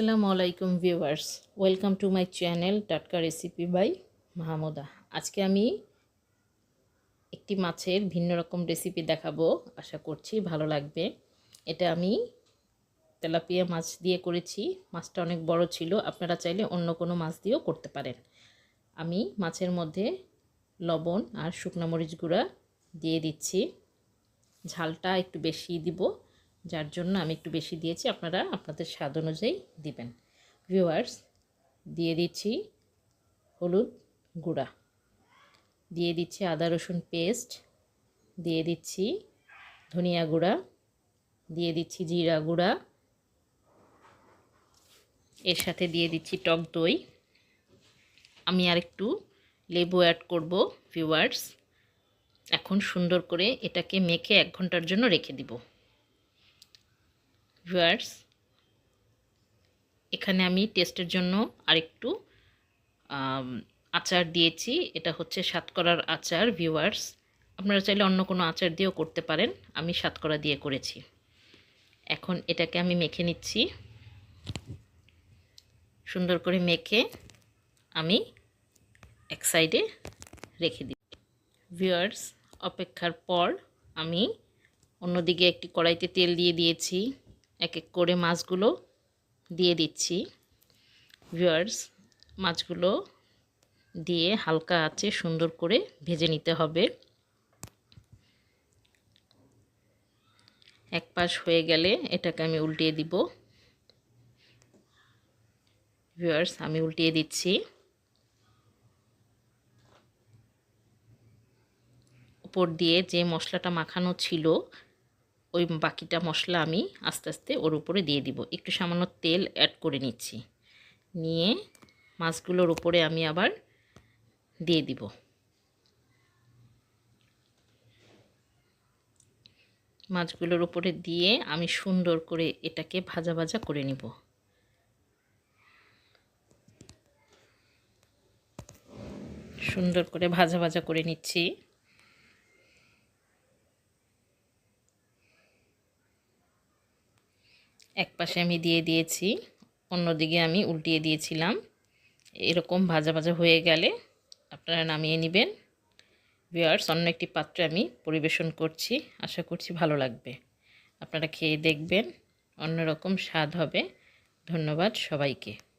আসসালামু আলাইকুম viewers, welcome to my channel টাটকা রেসিপি বাই মাহমুদা। আজকে আমি একটি মাছের ভিন্ন রকম রেসিপি দেখাবো, আশা করছি ভালো লাগবে। এটা আমি তেলাপিয়া মাছ দিয়ে করেছি, মাছটা অনেক বড় ছিল, আপনারা চাইলে অন্য কোনো মাছ দিয়েও করতে পারেন। আমি মাছের মধ্যে লবণ আর শুকনো মরিচ গুঁড়া দিয়ে দিচ্ছি। ঝালটা একটু বেশি দিব যার জন্য আমি একটু বেশি দিয়েছি, আপনারা আপনাদের স্বাদ অনুযায়ী দিবেন। ভিউয়ার্স দিয়ে দিচ্ছি হলুদ গুঁড়া। দিয়ে দিচ্ছি আদা রসুন পেস্ট দিয়ে দিচ্ছি ধনিয়া গুঁড়া। দিয়ে দিচ্ছি জিরা গুঁড়া। এর সাথে দিয়ে দিচ্ছি টক দই। আমি আর একটু লেবু অ্যাড করব ভিউয়ার্স এখন সুন্দর করে এটাকে মেখে এক ঘণ্টার জন্য রেখে দিব। ভিউয়ার্স, এখানে আমি টেস্টের জন্য আরেকটু আচার দিয়েছি। এটা হচ্ছে সাতকরার আচার, ভিউয়ার্স। আপনারা চাইলে অন্য কোনো আচার দিয়েও করতে পারেন। আমি সাতকরা দিয়ে করেছি। এখন এটাকে আমি মেখে নিচ্ছি। সুন্দর করে মেখে আমি এক সাইডে রেখে দিই ভিউয়ার্স, অপেক্ষার পর আমি অন্যদিকে একটি কড়াইতে তেল দিয়ে দিয়েছি। এক এক করে মাছগুলো দিয়ে দিচ্ছি। ভিউয়ার্স মাছগুলো দিয়ে হালকা আছে সুন্দর করে ভেজে নিতে হবে। এক পাশ হয়ে গেলে এটাকে আমি উল্টিয়ে দিব। ভিউয়ার্স আমি উল্টিয়ে দিচ্ছি। উপর দিয়ে যে মশলাটা মাখানো ছিল ওই বাকিটা মশলা আমি আস্তে আস্তে ওর উপরে দিয়ে দিব। একটু সামান্য তেল অ্যাড করে নিচ্ছি। নিয়ে মাছগুলোর উপরে আমি আবার দিয়ে দিব। মাছগুলোর উপরে দিয়ে আমি সুন্দর করে এটাকে ভাজা ভাজা করে নিব। সুন্দর করে ভাজা ভাজা করে নিচ্ছি। এক পাশে আমি দিয়ে দিয়েছি, অন্যদিকে আমি উল্টিয়ে দিয়েছিলাম। এরকম ভাজা ভাজা হয়ে গেলে আপনারা নামিয়ে নেবেন। বিয়ার্স অন্য একটি পাত্রে আমি পরিবেশন করছি। আশা করছি ভালো লাগবে। আপনারা খেয়ে দেখবেন, অন্যরকম স্বাদ হবে। ধন্যবাদ সবাইকে।